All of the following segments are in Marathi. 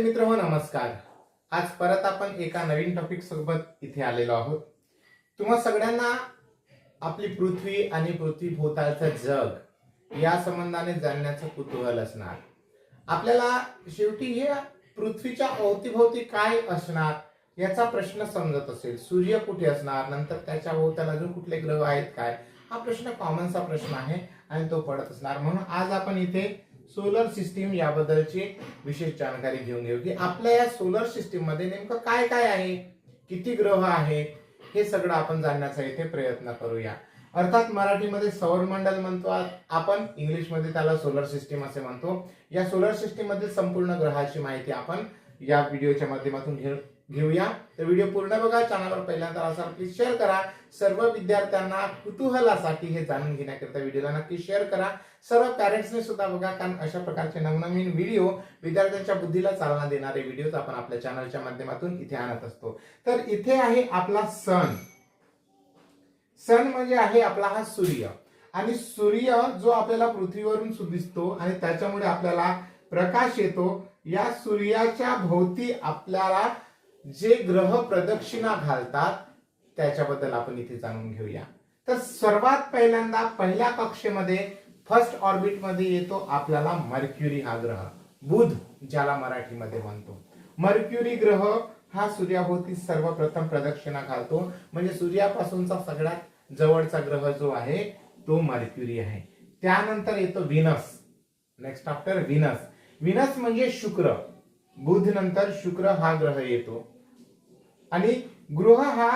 विद्यार्थी मित्र हो नमस्कार. आज परत आपण एका नवीन टॉपिक सोबत इथे आलेलो आहोत. तुम्हा सगळ्यांना आपली पृथ्वी आणि पृथ्वीभोवतालचं जग या संबंधाने जाणण्याचं कुतूहल असणार. आपल्याला शेवटी हे पृथ्वीच्या अवतीभोवती काय असणार याचा प्रश्न समजत असेल. सूर्य कुठे असणार? नंतर त्याच्या भोवताला अजून कुठले ग्रह आहेत काय? हा प्रश्न कॉमनचा प्रश्न आहे आणि तो पडत असणार. म्हणून आज आपण इथे सोलर सिस्टीम याबद्दलची विशेष जानकारी घेऊन घेऊ की आपल्या या सोलर सिस्टीममध्ये नेमकं काय काय आहे? किती ग्रह आहेत? हे सगळं आपण जाणण्याचा इथे प्रयत्न करूया. अर्थात मराठीमध्ये सौरमंडल म्हणतो आपण इंग्लिशमध्ये त्याला सोलर सिस्टीम असे म्हणतो. या सोलर सिस्टीम मधील संपूर्ण ग्रहाची माहिती आपण या व्हिडिओच्या माध्यमातून घेऊन घेऊया. तर व्हिडिओ पूर्ण बघा. चॅनलवर पहिल्यांदा असाल प्लीज शेअर करा. सर्व विद्यार्थ्यांना कुतूहलासाठी हे जाणून घेण्याकरिता व्हिडिओला नक्की शेअर करा. सर्व पॅरेंट्सने सुद्धा बघा कारण अशा प्रकारचे नवनवीन व्हिडिओ विद्यार्थ्यांच्या बुद्धीला चालना देणारे व्हिडिओ आपण आपल्या चॅनलच्या माध्यमातून इथे आणत असतो. तर इथे आहे आपला सण. सण म्हणजे आहे आपला हा सूर्य. आणि सूर्य जो आपल्याला पृथ्वीवरून सु- दिसतो आणि त्याच्यामुळे आपल्याला प्रकाश येतो या सूर्याच्या भोवती आपल्याला जे ग्रह प्रदक्षिणा घालतात त्याच्याबद्दल आपण इथे जाणून घेऊया. तर सर्वात पहिल्यांदा पहिल्या कक्षेमध्ये फर्स्ट ऑर्बिटमध्ये येतो आपल्याला मर्क्युरी हा ग्रह बुध ज्याला मराठीमध्ये म्हणतो. मर्क्युरी ग्रह हा सूर्याभोवती सर्वप्रथम प्रदक्षिणा घालतो. म्हणजे सूर्यापासूनचा सगळ्यात जवळचा ग्रह जो आहे तो मर्क्युरी आहे. त्यानंतर येतो Venus next after Venus Venus म्हणजे शुक्र. बुध नंतर शुक्र हा ग्रह येतो. आणि ग्रह हा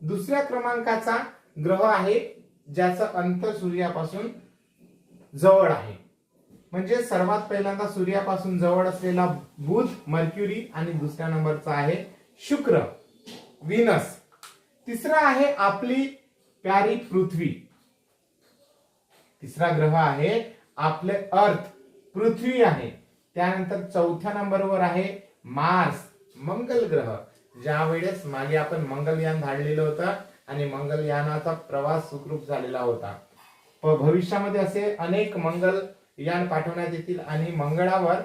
दुसऱ्या क्रमांकाचा ग्रह आहे ज्याचा अंत सूर्यापासून जवळ आहे. म्हणजे सर्वात पहिल्यांदा सूर्यापासून जवळ असलेला बुध मर्क्युरी आणि दुसऱ्या नंबरचा आहे शुक्र विनस. तिसरा आहे आपली प्यारी पृथ्वी. तिसरा ग्रह आहे आपले अर्थ पृथ्वी आहे. त्यानंतर चौथ्या नंबरवर आहे मार्स मंगल ग्रह. ज्या वेळेस मागे आपण मंगलयान धाडलेलं होतं आणि मंगलयानाचा प्रवास सुखरूप झालेला होता. भविष्यामध्ये असे अनेक मंगलयान पाठवण्यात येतील आणि मंगळावर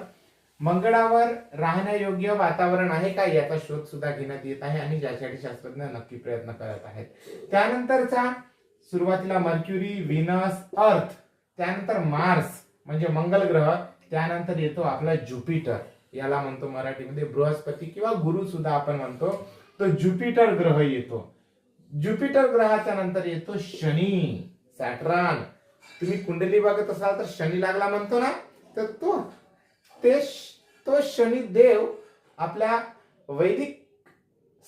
मंगळावर राहण्यायोग्य वातावरण आहे का याचा शोध सुद्धा घेण्यात येत आहे आणि ज्यासाठी शास्त्रज्ञ नक्की प्रयत्न करत आहेत. त्यानंतरचा सुरुवातीला मर्क्युरी विनस अर्थ त्यानंतर मार्स म्हणजे मंगल ग्रह त्यानंतर येतो आपला ज्युपिटर. याला म्हणतो मराठीमध्ये बृहस्पती किंवा गुरु सुद्धा आपण म्हणतो. तो ज्युपिटर ग्रह येतो. ज्युपिटर ग्रहाच्या नंतर येतो शनी सॅटरान. तुम्ही कुंडली बघत असाल तर शनी लागला म्हणतो ना? तर तो ते तो शनी देव आपल्या वैदिक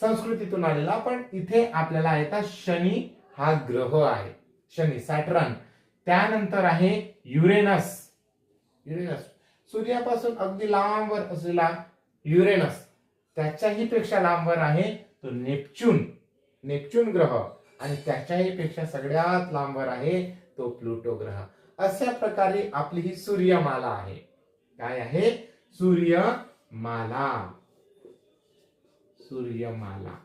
संस्कृतीतून आलेला पण इथे आपल्याला येतात शनी हा ग्रह आहे. शनी सॅटरन. त्यानंतर आहे युरेनस. युरेनस. सूर्यापासून अगदी लांबवर असलेला युरेनस त्याच्याही पेक्षा लांबवर आहे तो नेपच्यून नेपच्यून ग्रह. आणि त्याच्याही पेक्षा सगळ्यात लांबवर आहे तो प्लुटो ग्रह. अशा प्रकारे आपली ही सूर्यमाला आहे. काय आहे? सूर्यमाला. सूर्यमाला.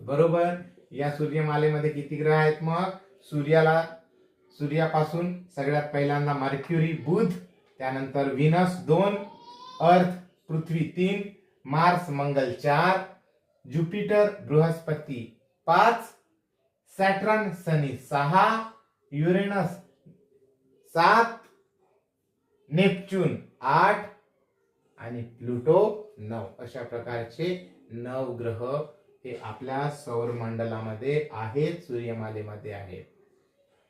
बरोबर? या सूर्यमालेमध्ये किती ग्रह आहेत मग? सूर्याला सूर्यापासून सगळ्यात पहिल्यांदा मर्क्युरी बुध त्यानंतर विनस दोन अर्थ पृथ्वी तीन मार्स मंगल चार ज्युपिटर बृहस्पती पाच सॅटरन सनी सहा युरेनस सात नेपच्यून आठ आणि प्लुटो नऊ. अशा प्रकारचे नऊ ग्रह हे आपल्या सौरमंडलामध्ये आहेत सूर्यमालेमध्ये आहेत.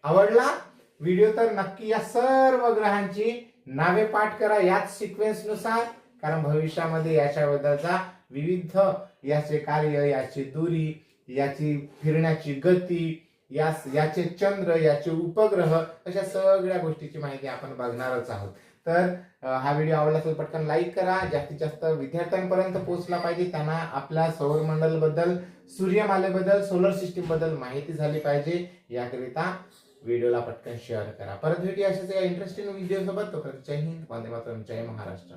आवडला? व्हिडिओ तर नक्की या सर्व ग्रहांची नावे पाठ करा याच सिक्वेन्सनुसार कारण भविष्यामध्ये याच्याबद्दलचा विविध याचे कार्य याची दुरी याची फिरण्याची गती यास याचे चंद्र याचे उपग्रह अशा सगळ्या गोष्टीची माहिती आपण बघणारच आहोत. तर हा व्हिडिओ आवडला असेल पटकन लाईक करा. जास्तीत जास्त विद्यार्थ्यांपर्यंत पोहोचला पाहिजे. त्यांना आपल्या सौरमंडलबद्दल सूर्यमालेबद्दल सोलर सिस्टीमबद्दल माहिती झाली पाहिजे. याकरिता व्हिडिओला पटकन शेअर करा. परत भेटी अशाच या इंटरेस्टिंग व्हिडिओसोबत तो तोपर्यंत जय हिंद. वंदे मातरम. जय महाराष्ट्र.